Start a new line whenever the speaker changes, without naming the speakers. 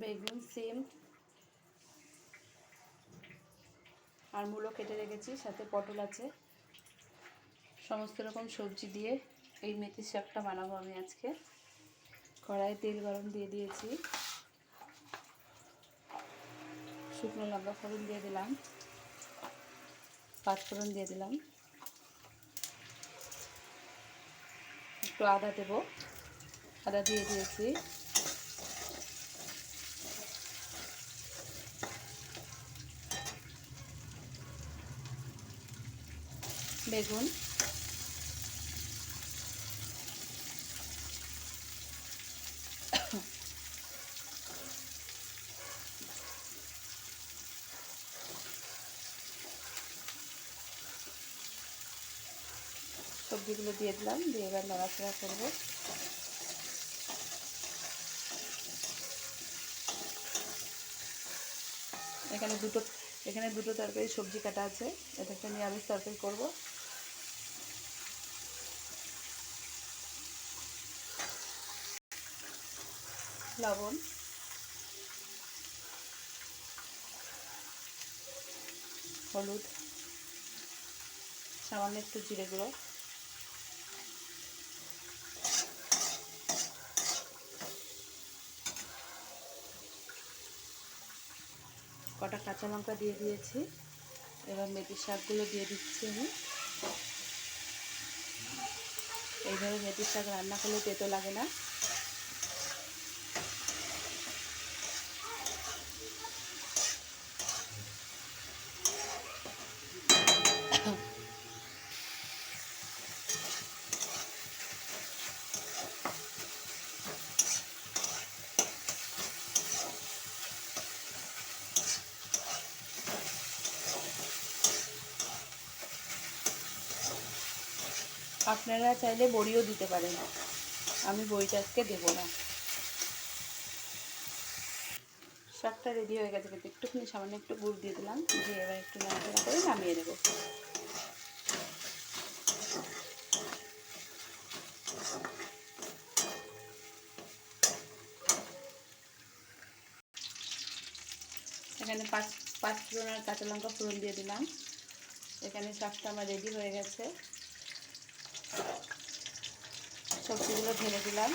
বেগুন, সিম আর মূলো কেটে রেখেছি, সাথে পটল আছে। সমস্ত রকম সবজি দিয়ে এই মেথি শাকটা বানাবো আমি আজকে। কড়াইয়ে তেল গরম দিয়ে দিয়েছি। শুকনো লঙ্কা ফোড়ন দিয়ে দিলাম। পাঁচফোড়ন দিয়ে দিলাম। একটু আদা দেবো। আদা দিয়ে দিয়েছি। বেগুন। সবজিগুলো দিয়ে দিলাম, দিয়ে এবার নাড়াচাড়া করব। এখানে দুটো এখানে দুটো তরকারি সবজি কাটা আছে, এটা একটা নিরামিষ তরকারি করব। লবণ। হলুদ। সামান্য একটু জিরে গুঁড়ো। কটা কাঁচা লঙ্কা দিয়ে দিয়েছি। এবার মেথি শাকগুলো দিয়ে দিচ্ছি আমি। এইভাবে মেথি শাক রান্না করলে তেতো লাগে না। আপনারা চাইলে বড়িও দিতে পারেন। আমি বড়িটা আজকে দেবো না। শাকটা রেডি হয়ে গেছে কিন্তু একটুখানি সামান্য একটু গুড় দিয়ে দিলাম। দিয়ে এবার একটু নাড়াচাড়া করে নামিয়ে দেবো এখানে পাঁচ পাঁচ ফোড়নের কাঁচা লঙ্কা ফোড়ন দিয়ে দিলাম। এখানে শাকটা আমার রেডি হয়ে গেছে। সবজিগুলো ঢেলে দিলাম।